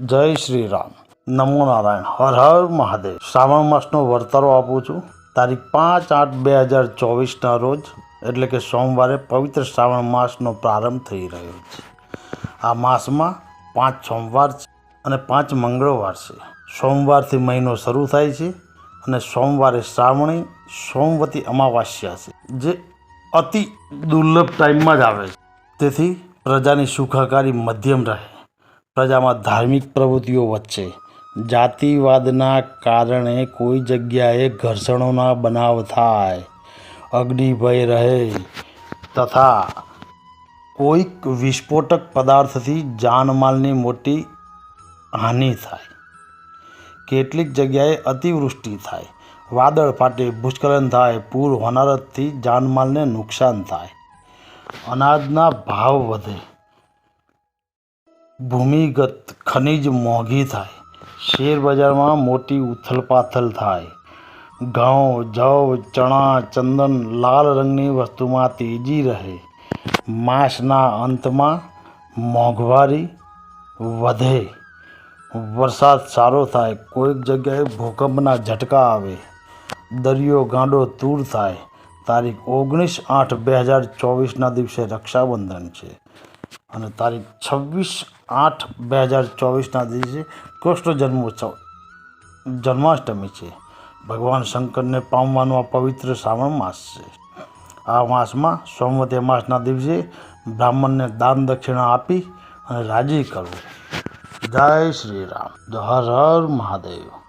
જય શ્રી રામ. નમો નારાયણ. હર હર મહાદેવ. શ્રાવણ માસનો વર્તારો આપું છું. તારીખ પાંચ આઠ બે હજાર ચોવીસના રોજ, એટલે કે સોમવારે પવિત્ર શ્રાવણ માસનો પ્રારંભ થઈ રહ્યો છે. આ માસમાં પાંચ સોમવાર છે અને પાંચ મંગળવાર છે. સોમવારથી મહિનો શરૂ થાય છે અને સોમવારે શ્રાવણી સોમવતી અમાવાસ્યા છે, જે અતિ દુર્લભ ટાઈમમાં જ આવે છે. તેથી પ્રજાની સુખાકારી મધ્યમ રહે. પ્રજામાં ધાર્મિક પ્રવૃત્તિઓ વચ્ચે. જાતિવાદના કારણે કોઈ જગ્યાએ ઘર્ષણોના બનાવ થાય. અગ્નિભય રહે તથા કોઈક વિસ્ફોટક પદાર્થથી જાનમાલની મોટી હાનિ થાય. કેટલીક જગ્યાએ અતિવૃષ્ટિ થાય. વાદળ ફાટે, ભૂસ્ખલન થાય, પૂર હોનારતથી જાનમાલને નુકસાન થાય. અનાજના ભાવ વધે. ભૂમિગત ખનિજ મોંઘી થાય. શેર બજારમાં મોટી ઉથલપાથલ થાય. ઘઉં, જવ, ચણા, ચંદન લાલ રંગની વસ્તુમાં તેજી રહે. માસના અંતમાં મોંઘવારી વધે. વરસાદ સારો થાય, કોઈક જગ્યાએ ભૂકંપના ઝટકા આવે. દરિયો ગાંડો તૂર થાય. તારીખ ઓગણીસ આઠ બે હજાર ચોવીસના દિવસે રક્ષાબંધન છે. અને તારીખ છવ્વીસ આઠ બે હજાર ચોવીસના દિવસે કૃષ્ણ જન્મોત્સવ, જન્માષ્ટમી છે. ભગવાન શંકરને પામવાનો આ પવિત્ર શ્રાવણ માસ છે. આ માસમાં સોમવતી માસના દિવસે બ્રાહ્મણને દાન દક્ષિણા આપી અને રાજી કરવું. જય શ્રી રામ. હર હર મહાદેવ.